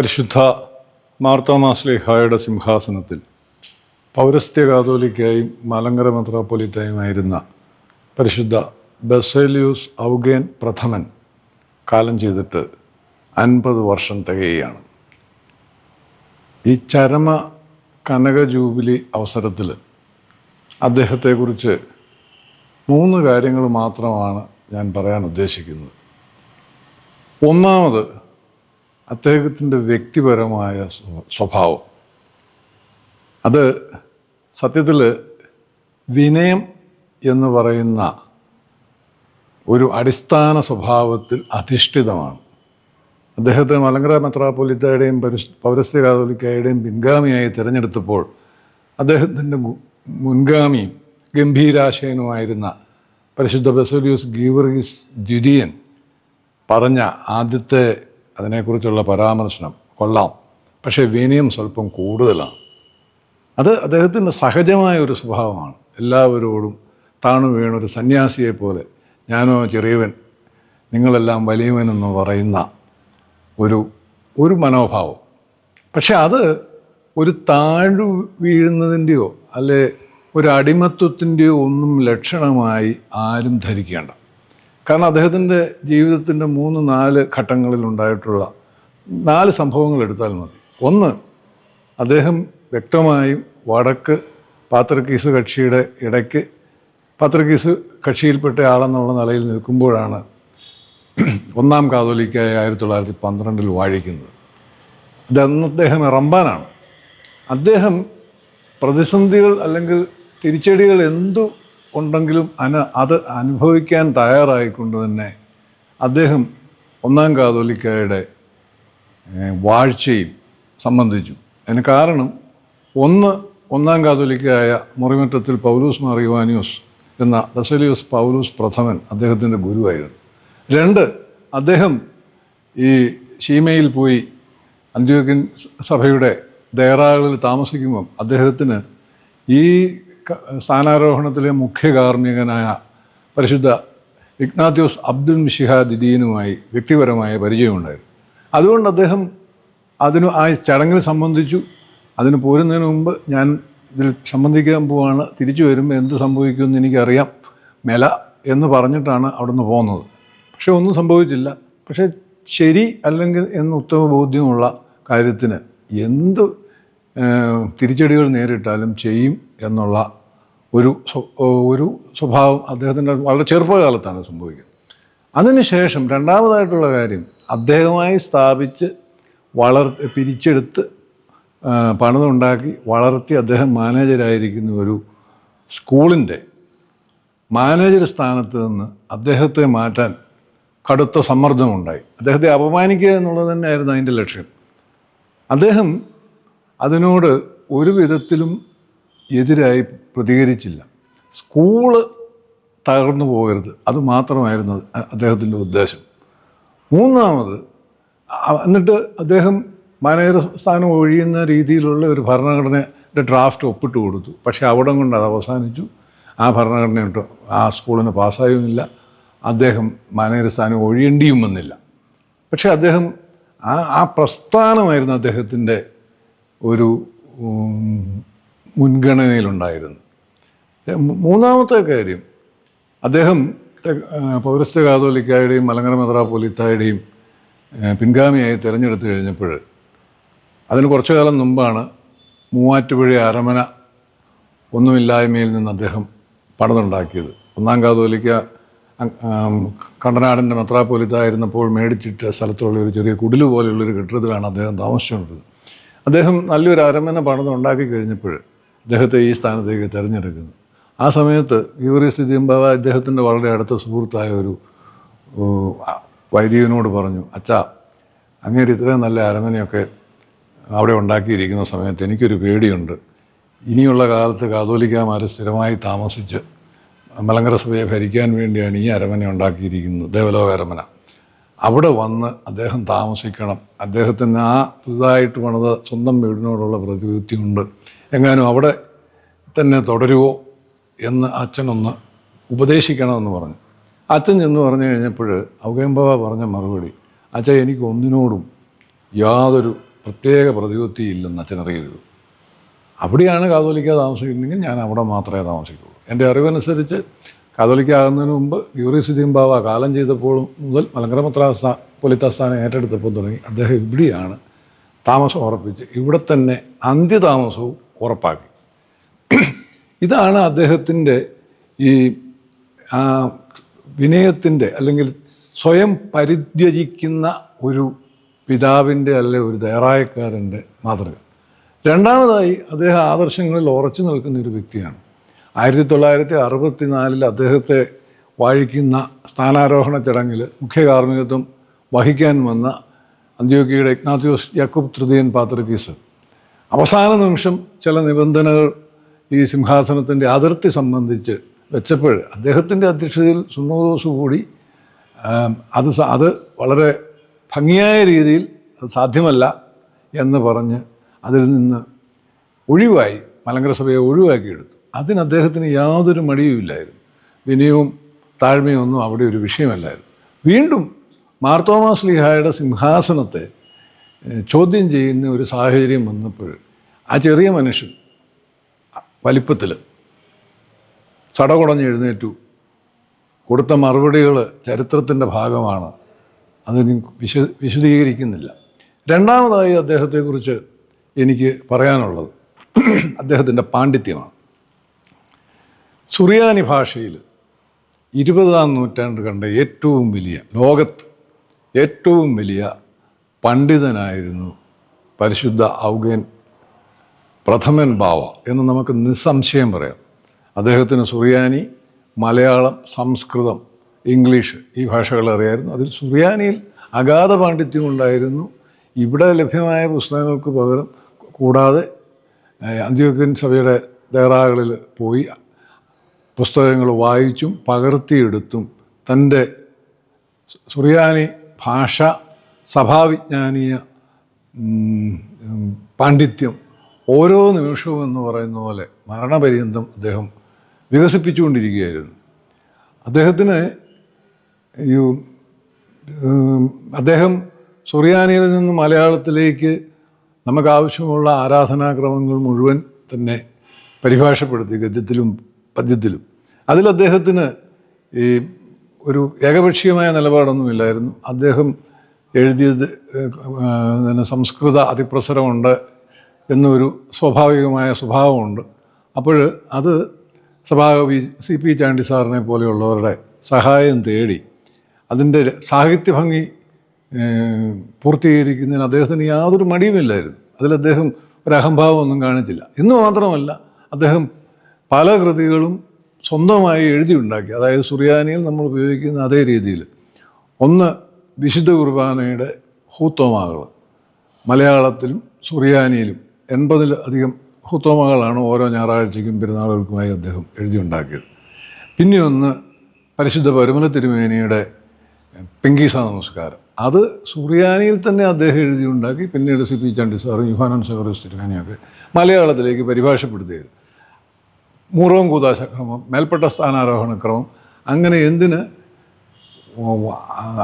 പരിശുദ്ധ മാർത്തോമാസ്ലിഹായുടെ സിംഹാസനത്തിൽ പൗരസ്ത്യ കാതോലിക്കായും മലങ്കര മെത്രാപ്പൊലിറ്റായുമായിരുന്ന പരിശുദ്ധ ബസേലിയൂസ് ഔഗേൻ പ്രഥമൻ കാലം ചെയ്തിട്ട് അൻപത് വർഷം തികയുകയാണ്. ഈ ചരമ കനക ജൂബിലി അവസരത്തിൽ അദ്ദേഹത്തെക്കുറിച്ച് മൂന്ന് കാര്യങ്ങൾ മാത്രമാണ് ഞാൻ പറയാൻ ഉദ്ദേശിക്കുന്നത്. ഒന്നാമത് അദ്ദേഹത്തിന്റെ വ്യക്തിപരമായ സ്വഭാവം. അത് സത്യത്തിൽ വിനയം എന്ന് പറയുന്ന ഒരു അടിസ്ഥാന സ്വഭാവത്തിൽ അധിഷ്ഠിതമാണ്. അദ്ദേഹത്തെ മലങ്കര മെത്രാപ്പൊലിത്തയുടെയും പരിശ് പൗരസ്ത്യ കാതോലിക്കായുടെയും പിൻഗാമിയായി തിരഞ്ഞെടുത്തപ്പോൾ അദ്ദേഹത്തിന്റെ മുൻഗാമിയും ഗംഭീരാശയനുമായിരുന്ന പരിശുദ്ധ ബസോലിയൂസ് ഗീവർഗീസ് ദ്വിതീയൻ പറഞ്ഞ ആദ്യത്തെ അതിനെക്കുറിച്ചുള്ള പരാമർശനം. കൊള്ളാം. പക്ഷേ വിനയം സ്വല്പം കൂടുതലാണ്. അത് അദ്ദേഹത്തിന്റെ സഹജമായ ഒരു സ്വഭാവമാണ്. എല്ലാവരോടും താണു വീണൊരു സന്യാസിയെ പോലെ ഞാനോ ചെറിയവൻ നിങ്ങളെല്ലാം വലിയവനെന്ന് പറയുന്ന ഒരു ഒരു മനോഭാവം. പക്ഷെ അത് ഒരു താഴു വീഴുന്നതിന്റെയോ അല്ലെ ഒരു അടിമത്വത്തിന്റെയോ ഒന്നും ലക്ഷണമായി ആരും ധരിക്കേണ്ട. കാരണം അദ്ദേഹത്തിന്റെ ജീവിതത്തിന്റെ മൂന്ന് നാല് ഘട്ടങ്ങളിൽ ഉണ്ടായിട്ടുള്ള നാല് സംഭവങ്ങൾ എടുത്താൽ മതി. ഒന്ന് അദ്ദേഹം വ്യക്തമായും വടക്ക് പാത്രക്കീസ് കക്ഷിയുടെ ഇടയ്ക്ക് പാത്രക്കീസ് കക്ഷിയിൽപ്പെട്ട ആളെന്നുള്ള നിലയിൽ നിൽക്കുമ്പോഴാണ് ഒന്നാം കാതോലിക്കായ ആയിരത്തി തൊള്ളായിരത്തി പന്ത്രണ്ടിൽ വാഴിക്കുന്നത് അദ്ദേഹം അദ്ദേഹം റമ്പാനാണ് അദ്ദേഹം പ്രതിസന്ധികൾ അല്ലെങ്കിൽ തിരിച്ചടികൾ എന്തു ഉണ്ടെങ്കിലും അന അത് അനുഭവിക്കാൻ തയ്യാറായിക്കൊണ്ട് തന്നെ അദ്ദേഹം ഒന്നാം കാതോലിക്കയുടെ വാഴ്ചയിൽ സംബന്ധിച്ചു. അതിന് കാരണം ഒന്ന് ഒന്നാം കാതോലിക്കയായ മുറിമറ്റത്തിൽ പൗലൂസ് മാറിയുവാനിയോസ് എന്ന ബസലിയോസ് പൗലൂസ് പ്രഥമൻ അദ്ദേഹത്തിന്റെ ഗുരുവായിരുന്നു. രണ്ട് അദ്ദേഹം ഈ ഷീമയിൽ പോയി അന്ത്യോക്യൻ സഭയുടെ ദേറാകളിൽ താമസിക്കുമ്പം അദ്ദേഹത്തിന് ഈ സ്ഥാനാരോഹണത്തിലെ മുഖ്യ കാർമ്മികനായ പരിശുദ്ധ ഇഗ്നാത്യോസ് അബ്ദുൽ മിഷിഹ ദിദീനുമായി വ്യക്തിപരമായ പരിചയമുണ്ടായിരുന്നു. അതുകൊണ്ട് അദ്ദേഹം അതിനു ആ ചടങ്ങിൽ സംബന്ധിച്ചു അതിന് പോരുന്നതിന് മുമ്പ് ഞാൻ ഇതിൽ സംബന്ധിക്കാൻ പോവാണ് തിരിച്ചു വരുമ്പോൾ എന്ത് സംഭവിക്കുമെന്ന് എനിക്കറിയാം മെല എന്ന് പറഞ്ഞിട്ടാണ് അവിടുന്ന് പോകുന്നത് പക്ഷെ ഒന്നും സംഭവിച്ചില്ല. പക്ഷേ ശരി അല്ലെങ്കിൽ എന്ന് ഉത്തമ ബോധ്യമുള്ള കാര്യത്തിന് എന്ത് തിരിച്ചടികൾ നേരിട്ടാലും ചെയ്യും എന്നുള്ള ഒരു ഒരു സ്വഭാവം അദ്ദേഹത്തിന്റെ വളരെ ചെറുപ്പകാലത്താണ് സംഭവിക്കുന്നത്. അതിനുശേഷം രണ്ടാമതായിട്ടുള്ള കാര്യം അദ്ദേഹമായി സ്ഥാപിച്ച് വളർ പിരിച്ചെടുത്ത് പണിതുണ്ടാക്കി വളർത്തി അദ്ദേഹം മാനേജരായിരിക്കുന്ന ഒരു സ്കൂളിന്റെ മാനേജർ സ്ഥാനത്ത് നിന്ന് അദ്ദേഹത്തെ മാറ്റാൻ കടുത്ത സമ്മർദ്ദമുണ്ടായി. അദ്ദേഹത്തെ അപമാനിക്കുക എന്നുള്ളത് തന്നെയായിരുന്നു അതിന്റെ ലക്ഷ്യം. അദ്ദേഹം അതിനോട് ഒരു വിധത്തിലും എതിരായി പ്രതികരിച്ചില്ല. സ്കൂൾ തകർന്നു പോകരുത്. അത് മാത്രമായിരുന്നു അദ്ദേഹത്തിന്റെ ഉദ്ദേശം. മൂന്നാമത് എന്നിട്ട് അദ്ദേഹം മാനേജർ സ്ഥാനം ഒഴിയുന്ന രീതിയിലുള്ള ഒരു ഭരണഘടനയുടെ ഡ്രാഫ്റ്റ് ഒപ്പിട്ട് കൊടുത്തു. പക്ഷേ അവിടം കൊണ്ട് അത് അവസാനിച്ചു. ആ ഭരണഘടന ഇട്ട് ആ സ്കൂളിന് പാസ്സായുമില്ല. അദ്ദേഹം മാനേജർ സ്ഥാനം ഒഴിയേണ്ടിയും വന്നില്ല പക്ഷേ അദ്ദേഹം ആ ആ പ്രസ്ഥാനമായിരുന്നു അദ്ദേഹത്തിന്റെ ഒരു മുൻഗണനയിലുണ്ടായിരുന്നു. മൂന്നാമത്തെ കാര്യം അദ്ദേഹം പൗരസ്ത്യ കാതോലിക്കായുടെയും മലങ്കര മെത്രാപ്പൊലിത്തായുടെയും പിൻഗാമിയായി തിരഞ്ഞെടുത്തു കഴിഞ്ഞപ്പോൾ അതിന് കുറച്ചു കാലം മുമ്പാണ് മൂവാറ്റുപുഴ അരമന ഒന്നുമില്ലായ്മയിൽ നിന്ന് അദ്ദേഹം പണിതുണ്ടാക്കിയത് ഒന്നാം കാതോലിക്ക കണ്ടനാടിന്റെ മെത്രാപ്പൊലിത്തായിരുന്നപ്പോൾ മേടിച്ചിട്ട സ്ഥലത്തുള്ള ഒരു ചെറിയ കുടിൽ പോലെയുള്ളൊരു കെട്ടിടത്തിലാണ് അദ്ദേഹം താമസിച്ചുകൊണ്ടിരുന്നത്. അദ്ദേഹം നല്ലൊരു അരമന പണിതുണ്ടാക്കി കഴിഞ്ഞപ്പോൾ അദ്ദേഹത്തെ ഈ സ്ഥാനത്തേക്ക് തിരഞ്ഞെടുക്കുന്നു. ആ സമയത്ത് യൂറിസ് ദിംബാവ അദ്ദേഹത്തിന്റെ വളരെ അടുത്ത സുഹൃത്തായ ഒരു വൈദികനോട് പറഞ്ഞു അച്ഛാ അങ്ങേര് ഇത്രയും നല്ല അരമനയൊക്കെ അവിടെ ഉണ്ടാക്കിയിരിക്കുന്ന സമയത്ത് എനിക്കൊരു പേടിയുണ്ട്. ഇനിയുള്ള കാലത്ത് കാതോലിക്കാമാർ സ്ഥിരമായി താമസിച്ച് മലങ്കര സഭയെ ഭരിക്കാൻ വേണ്ടിയാണ് ഈ അരമന ഉണ്ടാക്കിയിരിക്കുന്നത് ദേവലോക അരമന. അവിടെ വന്ന് അദ്ദേഹം താമസിക്കണം. അദ്ദേഹത്തിന് ആ പുതുതായിട്ട് പണിത സ്വന്തം വീടിനോടുള്ള പ്രതിപത്തിയുണ്ട് എങ്ങാനും അവിടെ തന്നെ തുടരുവോ എന്ന് അച്ഛനൊന്ന് ഉപദേശിക്കണമെന്ന് പറഞ്ഞു. അച്ഛൻ ചെന്ന് പറഞ്ഞു കഴിഞ്ഞപ്പോൾ ഔകേംബവ പറഞ്ഞ മറുപടി അച്ഛൻ എനിക്ക് ഒന്നിനോടും യാതൊരു പ്രത്യേക പ്രതിപത്തി ഇല്ലെന്ന് അച്ഛൻ അറിയരുത് അവിടെയാണ് കാതോലിക്ക താമസിക്കുന്നെങ്കിൽ ഞാൻ അവിടെ മാത്രമേ താമസിക്കുള്ളൂ. എന്റെ അറിവനുസരിച്ച് കാതോലിക്കാകുന്നതിന് മുമ്പ് യൂറിസിദ്ദീൻ ബാവ കാലം ചെയ്തപ്പോൾ മുതൽ മലങ്കര മദ്രാസ പൊലിത്താസ്ഥാനം ഏറ്റെടുത്തപ്പോൾ തുടങ്ങി. അദ്ദേഹം ഇവിടെയാണ് താമസം ഉറപ്പിച്ച് ഇവിടെ തന്നെ അന്ത്യതാമസവും ഉറപ്പാക്കി. ഇതാണ് അദ്ദേഹത്തിന്റെ ഈ ആ, വിനയത്തിന്റെ അല്ലെങ്കിൽ സ്വയം പരിത്യജിക്കുന്ന ഒരു പിതാവിന്റെ അല്ലെ ഒരു ധൈറായക്കാരന്റെ മാതൃക. രണ്ടാമതായി അദ്ദേഹം ആദർശങ്ങളിൽ ഉറച്ചു നിൽക്കുന്ന ഒരു വ്യക്തിയാണ്. ആയിരത്തി തൊള്ളായിരത്തി അറുപത്തി നാലിൽ അദ്ദേഹത്തെ വാഴിക്കുന്ന സ്ഥാനാരോഹണ ചടങ്ങിൽ മുഖ്യ കാർമ്മികത്വം വഹിക്കാൻ വന്ന അന്ത്യോക്കിയുടെ ഇഗ്നാത്യോസ് യാക്കൂബ് തൃതീയൻ പാത്രക്കീസ് അവസാന നിമിഷം ചില നിബന്ധനകൾ ഈ സിംഹാസനത്തിന്റെ അതിർത്തി സംബന്ധിച്ച് വെച്ചപ്പോൾ അദ്ദേഹത്തിന്റെ അധ്യക്ഷതയിൽ സുന്നോദോസ് കൂടി അത് അത് വളരെ ഭംഗിയായ രീതിയിൽ അത് സാധ്യമല്ല എന്ന് പറഞ്ഞ് അതിൽ നിന്ന് ഒഴിവായി മലങ്കര സഭയെ ഒഴിവാക്കിയെടുത്തു. അതിന് അദ്ദേഹത്തിന് യാതൊരു മടിയുമില്ലായിരുന്നു വിനയവും താഴ്മയും ഒന്നും അവിടെ ഒരു വിഷയമല്ലായിരുന്നു. വീണ്ടും മാർത്തോമാസ് സ്ലിഹായുടെ സിംഹാസനത്തെ ചോദ്യം ചെയ്യുന്ന ഒരു സാഹചര്യം വന്നപ്പോൾ ആ ചെറിയ മനുഷ്യൻ വലിപ്പത്തിൽ ചടകുടഞ്ഞ് എഴുന്നേറ്റു. കൊടുത്ത മറുപടികൾ ചരിത്രത്തിന്റെ ഭാഗമാണ്. അതിന് വിശ വിശദീകരിക്കുന്നില്ല. രണ്ടാമതായി അദ്ദേഹത്തെക്കുറിച്ച് എനിക്ക് പറയാനുള്ളത് അദ്ദേഹത്തിന്റെ പാണ്ഡിത്യമാണ്. സുറിയാനി ഭാഷയിൽ ഇരുപതാം നൂറ്റാണ്ട് കണ്ട ഏറ്റവും വലിയ ലോകത്ത് ഏറ്റവും വലിയ പണ്ഡിതനായിരുന്നു പരിശുദ്ധ ഔഗേൻ പ്രഥമൻ ബാവ എന്ന് നമുക്ക് നിസ്സംശയം പറയാം. അദ്ദേഹത്തിന് സുറിയാനി മലയാളം സംസ്കൃതം ഇംഗ്ലീഷ് ഈ ഭാഷകൾ അറിയായിരുന്നു. അതിൽ സുറിയാനിയിൽ അഗാധ പാണ്ഡിത്യം ഉണ്ടായിരുന്നു. ഇവിടെ ലഭ്യമായ പുസ്തകങ്ങൾക്ക് പകരം കൂടാതെ അന്ത്യോക്യൻ സഭയുടെ തേറാകളിൽ പോയി പുസ്തകങ്ങൾ വായിച്ചും പകർത്തിയെടുത്തും തന്റെ സുറിയാനി ഭാഷ സഭാവിജ്ഞാനീയ പാണ്ഡിത്യം ഓരോ നിമിഷവും എന്ന് പറയുന്ന പോലെ മരണപര്യന്തം അദ്ദേഹം വികസിപ്പിച്ചുകൊണ്ടിരിക്കുകയായിരുന്നു. അദ്ദേഹത്തിന് ഈ അദ്ദേഹം സുറിയാനിയിൽ നിന്ന് മലയാളത്തിലേക്ക് നമുക്ക് ആവശ്യമുള്ള ആരാധനാക്രമങ്ങൾ മുഴുവൻ തന്നെ പരിഭാഷപ്പെടുത്തി ഗദ്യത്തിലും പദ്യത്തിലും. അതിൽ അദ്ദേഹത്തിന് ഈ ഒരു ഏകപക്ഷീയമായ നിലപാടൊന്നുമില്ലായിരുന്നു. അദ്ദേഹം എഴുതിയത് പിന്നെ സംസ്കൃത അതിപ്രസരമുണ്ട് എന്നൊരു സ്വാഭാവികമായ സ്വഭാവമുണ്ട്. അപ്പോൾ അത് സഭാകവി സി പി ചാണ്ടി സാറിനെ പോലെയുള്ളവരുടെ സഹായം തേടി അതിന്റെ സാഹിത്യഭംഗി പൂർത്തീകരിക്കുന്നതിന് അദ്ദേഹത്തിന് യാതൊരു മടിയുമില്ലായിരുന്നു. അതിൽ അദ്ദേഹം ഒരു കാണിച്ചില്ല. എന്ന് മാത്രമല്ല അദ്ദേഹം പല കൃതികളും സ്വന്തമായി എഴുതിയുണ്ടാക്കി. അതായത് സുറിയാനിയിൽ നമ്മൾ ഉപയോഗിക്കുന്ന അതേ രീതിയിൽ. ഒന്ന് വിശുദ്ധ കുർബാനയുടെ ഹൂത്തോമാകൾ. മലയാളത്തിലും സുറിയാനിയിലും എൺപതിൽ അധികം ഹുത്തോമകളാണ് ഓരോ ഞായറാഴ്ചയ്ക്കും പെരുന്നാളുകൾക്കുമായി അദ്ദേഹം എഴുതിയുണ്ടാക്കിയത്. പിന്നെ ഒന്ന് പരിശുദ്ധ പരുമല തിരുമേനിയുടെ പെങ്കീസ നമസ്കാരം. അത് സുറിയാനിയിൽ തന്നെ അദ്ദേഹം എഴുതിയുണ്ടാക്കി പിന്നീട് സി പി ചാണ്ടി സാറും യുഹാനൻ സഹോറിസ് തിരുമേനിയൊക്കെ മലയാളത്തിലേക്ക് പരിഭാഷപ്പെടുത്തിയത്. മൂറോം കൂതാശക്രമം മേൽപ്പെട്ട സ്ഥാനാരോഹണക്രമം അങ്ങനെ എന്തിന്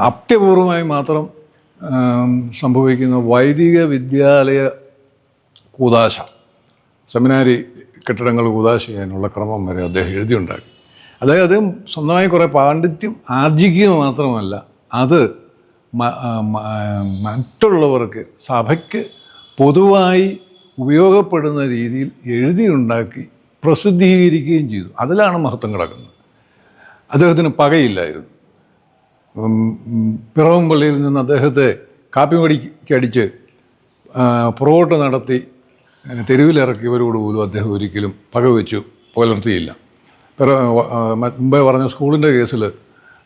അത്യപൂർവമായി മാത്രം സംഭവിക്കുന്ന വൈദിക വിദ്യാലയ കൂതാശ സെമിനാരി കെട്ടിടങ്ങൾ കൂതാശ ചെയ്യാനുള്ള ക്രമം വരെ അദ്ദേഹം എഴുതിയുണ്ടാക്കി. അതായത് അദ്ദേഹം സ്വന്തമായി കുറേ പാണ്ഡിത്യം ആർജിക്കുക മാത്രമല്ല അത് മറ്റുള്ളവർക്ക് സഭയ്ക്ക് പൊതുവായി ഉപയോഗപ്പെടുന്ന രീതിയിൽ എഴുതിയുണ്ടാക്കി പ്രസിദ്ധീകരിക്കുകയും ചെയ്തു. അതിലാണ് മഹത്വം കിടക്കുന്നത്. അദ്ദേഹത്തിന് പകയില്ലായിരുന്നു. ഉം, ഉം, പിറവം പള്ളിയിൽ നിന്ന് അദ്ദേഹത്തെ കാപ്പിമടിക്കടിച്ച് പുറകോട്ട് നടത്തി തെരുവിലിറക്കിയവരോട് പോലും അദ്ദേഹം ഒരിക്കലും പകവെച്ചു പുലർത്തിയില്ല. പിറ മുമ്പേ പറഞ്ഞ സ്കൂളിന്റെ കേസിൽ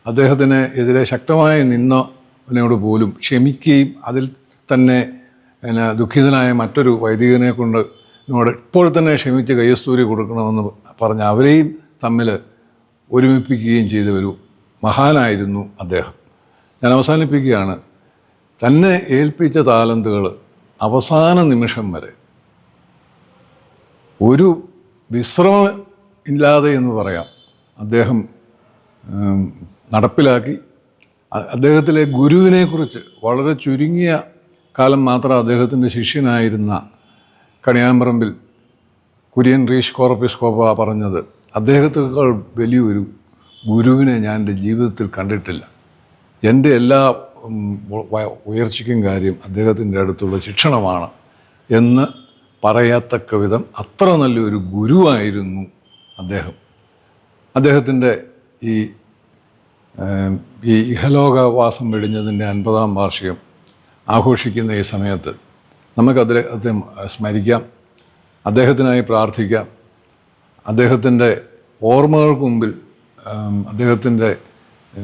അദ്ദേഹത്തിന് എതിരെ ശക്തമായി നിന്നതിനോട് പോലും ക്ഷമിക്കുകയും അതിൽ തന്നെ പിന്നെ ദുഃഖിതനായ മറ്റൊരു വൈദികനെ കൊണ്ട് എന്നോട് ഇപ്പോൾ തന്നെ ക്ഷമിച്ച് കയ്യസ്തൂരി കൊടുക്കണമെന്ന് പറഞ്ഞ് അവരെയും തമ്മിൽ ഒരുമിപ്പിക്കുകയും ചെയ്ത ഒരു മഹാനായിരുന്നു അദ്ദേഹം. ഞാൻ അവസാനിപ്പിക്കുകയാണ്. തന്നെ ഏൽപ്പിച്ച താലന്തുകൾ അവസാന നിമിഷം വരെ ഒരു വിശ്രമം ഇല്ലാതെ എന്ന് പറയാം. അദ്ദേഹം നടപ്പിലാക്കി. അദ്ദേഹത്തിലെ ഗുരുവിനെക്കുറിച്ച് വളരെ ചുരുങ്ങിയ കാലം മാത്രം അദ്ദേഹത്തിന്റെ ശിഷ്യനായിരുന്ന കണിയാമ്പറമ്പിൽ കുര്യൻ റീഷ് കോറപ്പിസ്കോപ്പ പറഞ്ഞത് അദ്ദേഹത്തേക്കാൾ വലിയൊരു ഗുരുവിനെ ഞാൻ എന്റെ ജീവിതത്തിൽ കണ്ടിട്ടില്ല. എന്റെ എല്ലാ ഉയർച്ചയ്ക്കും കാര്യം അദ്ദേഹത്തിന്റെ അടുത്തുള്ള ശിക്ഷണമാണ് എന്ന് പറയത്തക്ക വിധം അത്ര നല്ലൊരു ഗുരുവായിരുന്നു അദ്ദേഹം. അദ്ദേഹത്തിന്റെ ഈ ഈ ഇഹലോകവാസം വെടിഞ്ഞതിന്റെ അൻപതാം വാർഷികം ആഘോഷിക്കുന്ന ഈ സമയത്ത് നമുക്ക് അദ്ദേഹത്തെ സ്മരിക്കാം. അദ്ദേഹത്തിനായി പ്രാർത്ഥിക്കാം. അദ്ദേഹത്തിന്റെ ഓർമ്മകൾക്ക് മുമ്പിൽ അദ്ദേഹത്തിന്റെ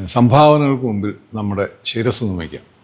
സംഭാവനകൾക്ക് മുമ്പിൽ നമ്മുടെ ശിരസ് നമിക്കാം